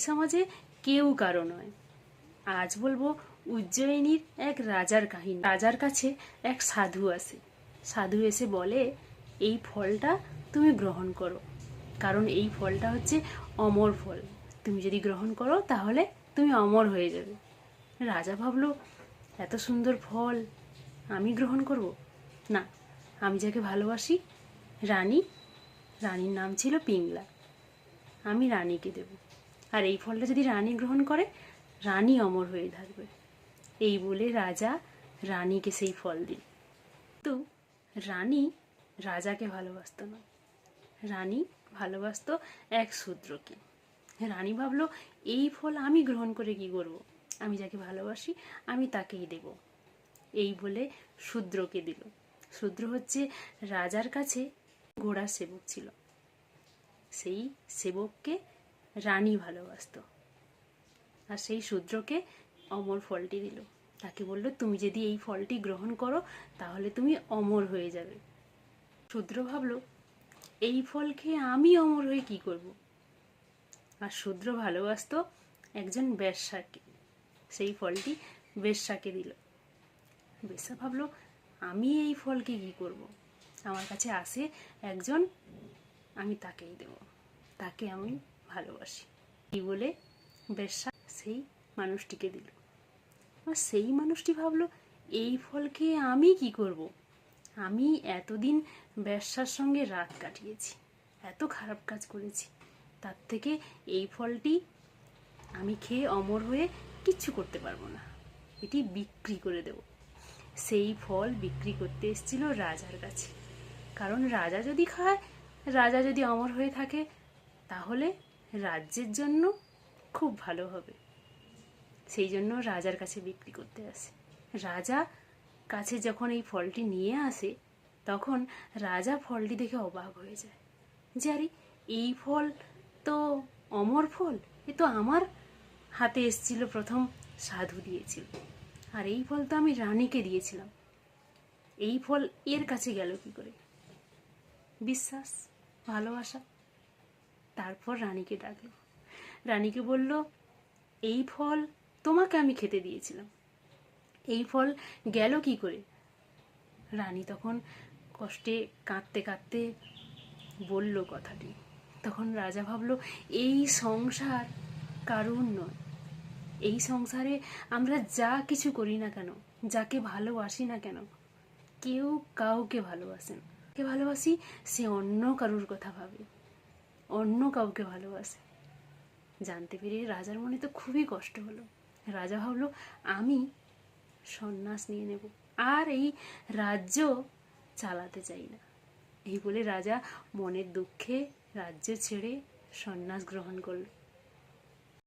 সমাজে কেউ কারও নয়। আজ বলব উজ্জয়িনীর এক রাজার কাহিনী। রাজার কাছে এক সাধু আসে সাধু এসে বলে, এই ফলটা তুমি গ্রহণ করো। কারণ এই ফলটা হচ্ছে অমর ফল। তুমি যদি গ্রহণ করো, তাহলে তুমি অমর হয়ে যাবে। রাজা ভাবলো, এত সুন্দর ফল আমি গ্রহণ করব? না, আমি যাকে ভালোবাসি, রানী। রানীর নাম ছিল পিংলা। আমি রানীকে দেব। আর এই ফলটা যদি রানী গ্রহণ করে, রানী অমর হয়ে থাকবে। এই বলে রাজা রানীকে সেই ফল দিল। তো রানী রাজাকে ভালোবাসতো না। রানী ভালোবাসতো এক শূদ্রকে। রানী ভাবলো, এই ফল আমি গ্রহণ করে কি করব? আমি যাকে ভালোবাসি, আমি তাকেই দেব। এই বলে শূদ্রকে দিল। শূদ্র হচ্ছে রাজার কাছে ঘোড়া সেবক ছিল। সেই সেবককে রানী ভালোবাসতো। আর সেই শূদ্রকে অমর ফলটি দিল। তাকে বলল, তুমি যদি এই ফলটি গ্রহণ করো, তাহলে তুমি অমর হয়ে যাবে। শূদ্র ভাবলো, এই ফল খেয়ে আমি অমর হয়ে কি করব? আর শূদ্র ভালোবাসতো একজন বেশ্যাকে। সেই ফলটি বেশ্যাকে দিল। বেশ্যা ভাবলো, আমি এই ফলকে কি করব? আমার কাছে আসে একজন, আমি তাকেই দেব। তাকে আমি ভালোবাসি। এই বলে? বেশ্যা সেই মানুষটিকে দিল। আর সেই মানুষটি ভাবলো, এই ফল খেয়ে আমি কি করব? আমি এতদিন ব্যবসার সঙ্গে রাত কাটিয়েছি, এত খারাপ কাজ করেছি। তার থেকে এই ফলটি আমি খেয়ে অমর হয়ে কিচ্ছু করতে পারব না। এটি বিক্রি করে দেব। সেই ফল বিক্রি করতে এসেছিল রাজার কাছে। কারণ রাজা যদি খায়, রাজা যদি অমর হয়ে থাকে, তাহলে রাজ্যের জন্য খুব ভালো হবে। সেই জন্য রাজার কাছে বিক্রি করতে আসে। রাজা কাছে যখন এই ফলটি নিয়ে আসে, তখন রাজা ফলটি দেখে অবাক হয়ে যায়। যে আরে, এই ফল তো অমর ফল, এ তো আমার হাতে এসছিল, প্রথম সাধু দিয়েছিল। আর এই ফল তো আমি রানীকে দিয়েছিলাম। এই ফল এর কাছে গেল কি করে? বিশ্বাস, ভালোবাসা তারপর রানীকে ডাকলো। রানীকে বলল, এই ফল তোমাকে আমি খেতে দিয়েছিলাম। এই ফল গেল কি করে? রানী তখন কষ্টে কাঁদতে কাঁদতে বলল কথাটি। তখন রাজা ভাবল, এই সংসার কারুর নয়। এই সংসারে আমরা যা কিছু করি না কেন, যাকে ভালোবাসি না কেন, কেউ কাউকে ভালোবাসে না। কে ভালোবাসি সে অন্য কারুর কথা ভাবে। অন্য কাউকে ভালোবাসে। জানতে পেরে রাজার মনে তো খুবই কষ্ট হলো। রাজা ভাবল, আমি সন্ন্যাস নিয়ে নেব। আর এই রাজ্য চালাতে চাই না। এই বলে রাজা মনের দুঃখে রাজ্য ছেড়ে সন্ন্যাস গ্রহণ করল।